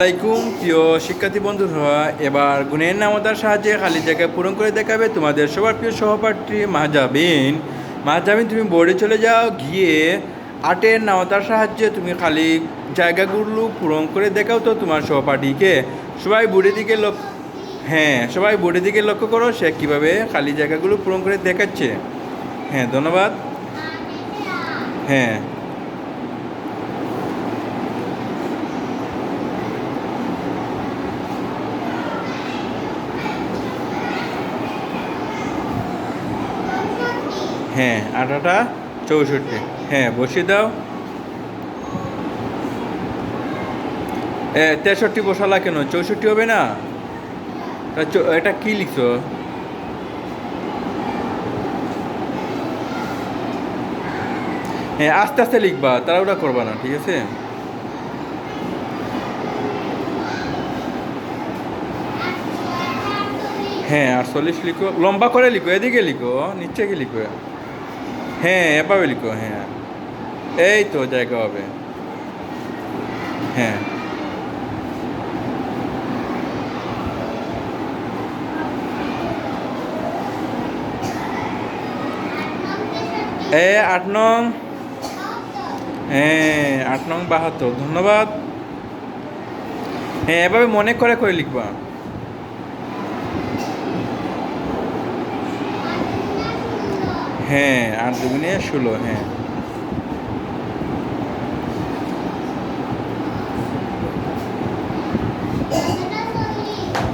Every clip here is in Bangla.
আসসালামাইকুম প্রিয় শিক্ষার্থী বন্ধুরা, এবার গুণের নামতার সাহায্যে খালি জায়গায় পূরণ করে দেখাবে তোমাদের সবার প্রিয় সহপাঠী মাহজাবিন। মাহজাবিন, তুমি বোর্ডে চলে যাও, গিয়ে আটের নামতার সাহায্যে তুমি খালি জায়গাগুলো পূরণ করে দেখাও তো তোমার সহপাঠীকে। সবাই বোর্ডের দিকে লোক হ্যাঁ সবাই বোর্ডের দিকে লক্ষ্য করো, সে কীভাবে খালি জায়গাগুলো পূরণ করে দেখাচ্ছে। হ্যাঁ ধন্যবাদ। হ্যাঁ হ্যাঁ আটাটা চৌষট্টি। হ্যাঁ বসিয়ে দাও। তেষট্টি বসালা কেন? চৌষট্টি হবে না? এটা কি লিখছো? হ্যাঁ আস্তে আস্তে লিখবা, তাড়াহুড়া করবা না, ঠিক আছে? হ্যাঁ আটচল্লিশ লিখো। লম্বা করে লিখো, এদিকে লিখো নিচে কি লিখো। হ্যাঁ এভাবে লিখো হ্যাঁ। এই তো জায়গা হবে। হ্যাঁ। এ, আট নং। হ্যাঁ আট নং বাহাত্তর, ধন্যবাদ। হ্যাঁ এভাবে মনে করে করে লিখবা। হ্যাঁ আট দুগুণে ষোলো হ্যাঁ।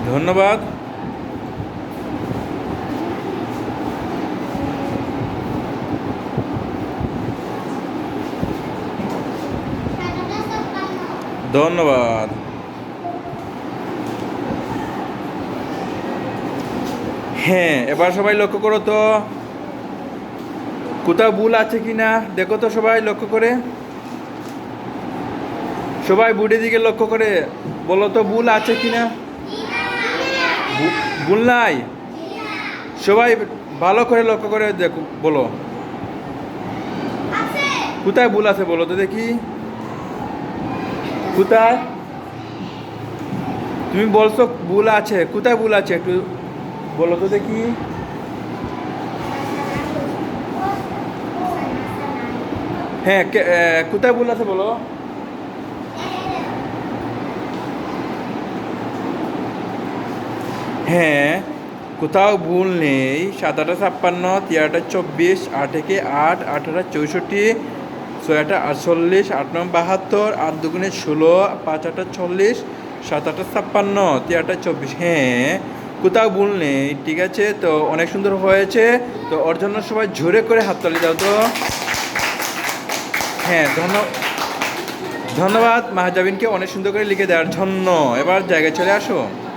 ধন্যবাদ। ধন্যবাদ। হ্যাঁ এবার সবাই লক্ষ্য করো তো। কোথাও ভুল আছে কি না দেখো তো সবাই লক্ষ্য করে। সবাই বুড়ির দিকে লক্ষ্য করে, বলো তো ভুল আছে কি না ভুল নাই? সবাই ভালো করে লক্ষ্য করে দেখো, বলো। কোথায় ভুল আছে বলো তো দেখি। কোথায়? তুমি বলছো ভুল আছে, কোথায় ভুল আছে একটু বলো তো দেখি। হ্যাঁ কোথায় ভুল আছে বলো? হ্যাঁ কোথাও ভুল নেই। সাত আটা ছাপ্পান্ন তিয়াটা চব্বিশ, আট একে আট আঠারো চৌষট্টি, ছয় আটা আটচল্লিশ, আট নয় বাহাত্তর, আট দুগুণে ষোলো, পাঁচ আটা চল্লিশ, সাত আটা ছাপ্পান্ন তিয়াটা চব্বিশ। হ্যাঁ কোথাও ভুল নেই, ঠিক আছে? তো অনেক সুন্দর হয়েছে। তো ওর জন্য সবাই জোরে করে হাততালি দাও তো। হ্যাঁ ধন্য ধন্যবাদ মাহজাবিনকে অনেক সুন্দর করে লিখে দেওয়ার জন্য। এবার জায়গায় চলে আসো।